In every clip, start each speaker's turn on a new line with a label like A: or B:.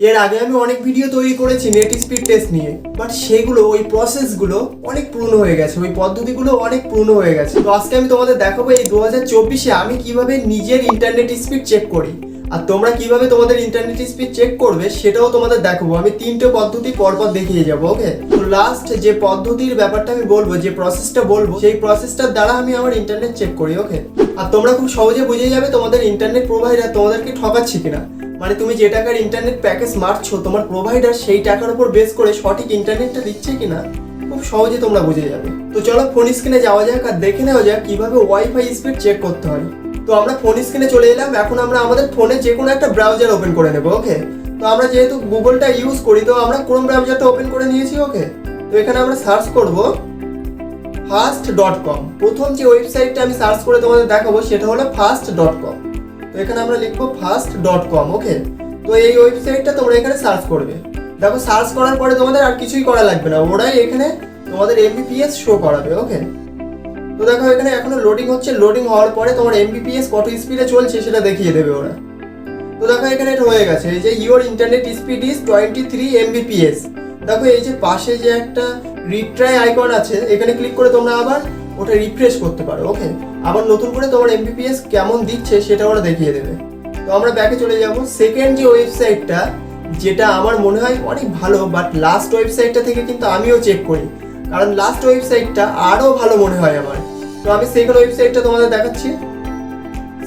A: এর আগে আমি অনেক ভিডিও তৈরি করেছি নেট স্পিড টেস্ট নিয়ে বাট সেগুলো, ওই প্রসেসগুলো অনেক পুরনো হয়ে গেছে, ওই পদ্ধতিগুলো অনেক পুরনো হয়ে গেছে। তো আজকে আমি তোমাদের দেখাবো এই দু হাজার চব্বিশে আমি কীভাবে নিজের ইন্টারনেট স্পিড চেক করি। আর তোমরা কীভাবে তোমাদের ইন্টারনেট স্পিড চেক করবে সেটাও তোমাদের দেখাবো। আমি তিনটে পদ্ধতি পরপর দেখিয়ে যাব ওকে তো লাস্ট যে পদ্ধতির ব্যাপারটা আমি বলব, যে প্রসেসটা বলব, সেই প্রসেসটার দ্বারা আমি আমার ইন্টারনেট চেক করি ওকে আর তোমরা খুব সহজে বুঝে যাবে তোমাদের ইন্টারনেট প্রোভাইডার তোমাদেরকে ঠকাচ্ছে কিনা। মানে তুমি যে টাকার ইন্টারনেট প্যাকেজ মারছো, তোমার প্রোভাইডার সেই টাকার উপর বেস করে সঠিক ইন্টারনেটটা দিচ্ছে কিনা, খুব সহজে তোমরা বুঝে যাবে। তো চলো ফোন স্ক্রিনে যাওয়া যাক আর দেখে নেওয়া যাক কীভাবে ওয়াইফাই স্পিড চেক করতে হয়। তো আমরা ফোন স্ক্রিনে চলে এলাম, এখন আমরা আমাদের ফোনে যে কোনো একটা ব্রাউজার ওপেন করে নেব ওকে তো আমরা যেহেতু গুগলটা ইউজ করি, তো আমরা কোন ব্রাউজারটা ওপেন করে নিয়েছি ওকে তো এখানে আমরা সার্চ করব ফাস্ট ডট কম প্রথম যে ওয়েবসাইটটা আমি সার্চ করে তোমাদের দেখাবো, সেটা হলো ফাস্ট ডট কম এখানে আমরা লিখব ফার্স্ট ডট কম ওকে তো এই ওয়েবসাইটটা তোমরা এখানে সার্চ করবে। দেখো সার্চ করার পরে তোমাদের আর কিছুই করা লাগবে না। ওরাই এখানে তোমাদের এমবিপিএস শো করাবে ওকে তো দেখো এখানে এখনও লোডিং হচ্ছে। লোডিং হওয়ার পরে তোমার এমবিপিএস কত স্পিডে চলছে সেটা দেখিয়ে দেবে ওরা। তো দেখো এখানে হয়ে গেছে। এই যে your internet speed is twenty three Mbps দেখো এই যে পাশে যে একটা রিট্রাই আইকন আছে, এখানে ক্লিক করে তোমরা আবার ওটা রিফ্রেশ করতে পারো ওকে আবার নতুন করে তোমার এমবিপিএস কেমন দিচ্ছে সেটা ওরা দেখিয়ে দেবে। তো আমরা ব্যাকে চলে যাব। সেকেন্ড যে ওয়েবসাইটটা যেটা আমার মনে হয় অনেক ভালো বাট লাস্ট ওয়েবসাইটটা থেকে কিন্তু আমিও চেক করি। কারণ লাস্ট ওয়েবসাইটটা আরও ভালো মনে হয় আমার। তো আমি সেকেন্ড ওয়েবসাইটটা তোমাদের দেখাচ্ছি।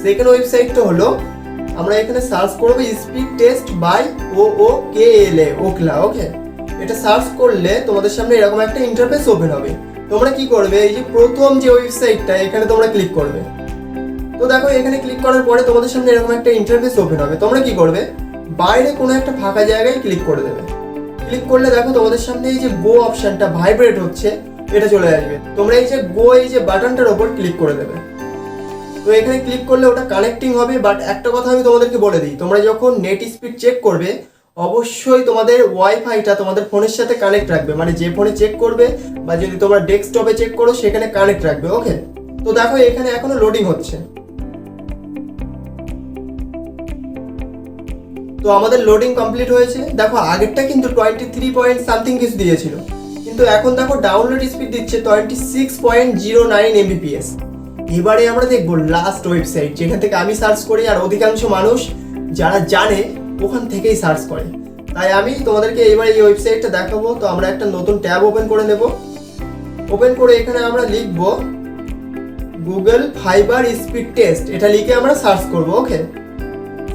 A: সেকেন্ড ওয়েবসাইটটা হলো, আমরা এখানে সার্চ করব speed test by O O K L A Ookla okay এটা সার্চ করলে তোমাদের সামনে এরকম একটা ইন্টারফেস ওপেন হবে। তোমরা কি করবে? এই যে প্রথম যে ওয়েবসাইটটা এখানে তোমরা ক্লিক করবে। তো দেখো, এখানে ক্লিক করার পরে তোমাদের সামনে এরকম একটা ইন্টারফেস ওপেন হবে। তোমরা কি করবে? বাইরে কোনো একটা ফাঁকা জায়গায় ক্লিক করে দেবে। ক্লিক করলে দেখো, তোমাদের সামনে এই যে গো অপশনটা ভাইব্রেট হচ্ছে, এটা চলে আসবে। তোমরা এই যে গো এই যে বাটনটার ওপর ক্লিক করে দেবে। তো এখানে ক্লিক করলে ওটা কানেক্টিং হবে বাট একটা কথা আমি তোমাদেরকে বলে দিই। তোমরা যখন নেট স্পিড চেক করবে অবশ্যই তোমাদের ওয়াইফাইটা তোমাদের ফোনের সাথে কানেক্ট রাখবে। মানে যে ফোনে চেক করবে বা যদি তোমরা ডেস্কটপে চেক করো, সেখানে কানেক্ট রাখবে ওকে তো দেখো, এখানে এখনও লোডিং হচ্ছে। তো আমাদের লোডিং কমপ্লিট হয়েছে। দেখো, আগেরটা কিন্তু টোয়েন্টি থ্রি পয়েন্ট সামথিং কিছু দিয়েছিল। কিন্তু এখন দেখো ডাউনলোড স্পিড দিচ্ছে twenty six point zero nine Mbps এবারে আমরা দেখব লাস্ট ওয়েবসাইট যেখান থেকে আমি সার্চ করি, আর অধিকাংশ মানুষ যারা জানে ওখান থেকেই সার্চ করে। তাই আমি তোমাদেরকে এবার এই ওয়েবসাইটটা দেখাবো। তো আমরা একটা নতুন ট্যাব ওপেন করে নেব। ওপেন করে এখানে আমরা লিখব গুগল ফাইবার স্পিড টেস্ট। এটা লিখে আমরা সার্চ করব, ওকে?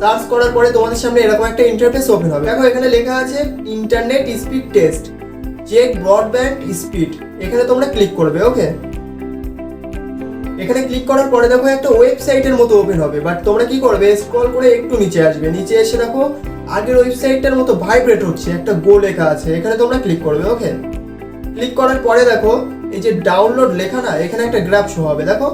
A: সার্চ করার পরে তোমাদের সামনে এরকম একটা ইন্টারফেস ওপেন হবে। দেখো, এখানে লেখা আছে internet speed test, check broadband speed. এখানে তোমরা ক্লিক করবে, ওকে? এখানে ক্লিক করার পরে দেখো একটা ওয়েবসাইটের মতো ওপেন হবে বাট তোমরা কি করবে? স্ক্রল করে একটু নিচে আসবে। নিচে এসে দেখো, আগের ওয়েবসাইটটার মতো ভাইব্রেট হচ্ছে, একটা গো লেখা আছে, এখানে তোমরা ক্লিক করবে ওকে ক্লিক করার পরে দেখো, এই যে ডাউনলোড লেখা না, এখানে একটা গ্রাফ শো হবে, দেখো?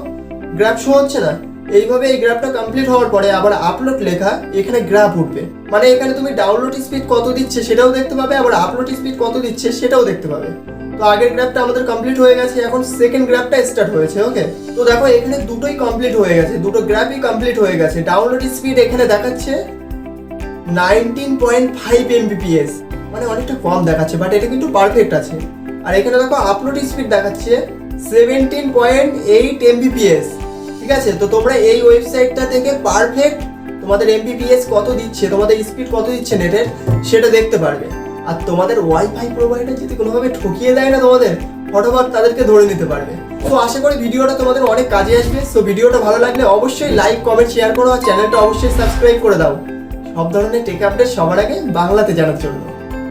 A: গ্রাফ শো হচ্ছে না, এইভাবে এই গ্রাফটা কমপ্লিট হওয়ার পরে আবার আপলোড লেখা, এখানে গ্রাফ উঠবে। মানে এখানে তুমি ডাউনলোড স্পিড কত দিচ্ছে সেটাও দেখতে পাবে, আবার আপলোড স্পিড কত দিচ্ছে সেটাও দেখতে পাবে। তো আগের গ্রাফটা আমাদের কমপ্লিট হয়ে গেছে, এখন সেকেন্ড গ্রাফটা স্টার্ট হয়েছে ওকে তো দেখো, এখানে দুটোই কমপ্লিট হয়ে গেছে, দুটো গ্রাফই কমপ্লিট হয়ে গেছে। ডাউনলোড স্পিড এখানে দেখাচ্ছে নাইনটিন পয়েন্ট ফাইভ এমবিপিএস মানে অনেকটা কম দেখাচ্ছে বাট এটা কিন্তু পারফেক্ট আছে। আর এখানে দেখো আপলোড স্পিড দেখাচ্ছে সেভেন্টিন পয়েন্ট এইট এমবিপিএস ঠিক আছে? তো তোমরা এই ওয়েবসাইটটা থেকে পারফেক্ট তোমাদের এমবিপিএস কত দিচ্ছে, তোমাদের স্পিড কত দিচ্ছে নেটের সেটা দেখতে পারবে। আর তোমাদের ওয়াইফাই প্রোভাইডার যদি কোনোভাবে ঠকিয়ে দেয় না তোমাদের, ফটোফট তাদেরকে ধরে নিতে পারবে। তো আশা করি ভিডিওটা তোমাদের অনেক কাজে আসবে। সো ভিডিওটা ভালো লাগলে অবশ্যই লাইক কমেন্ট শেয়ার করো আর চ্যানেলটা অবশ্যই সাবস্ক্রাইব করে দাও। সব ধরনের টেক আপডেট সবার আগে বাংলাতে জানার জন্য।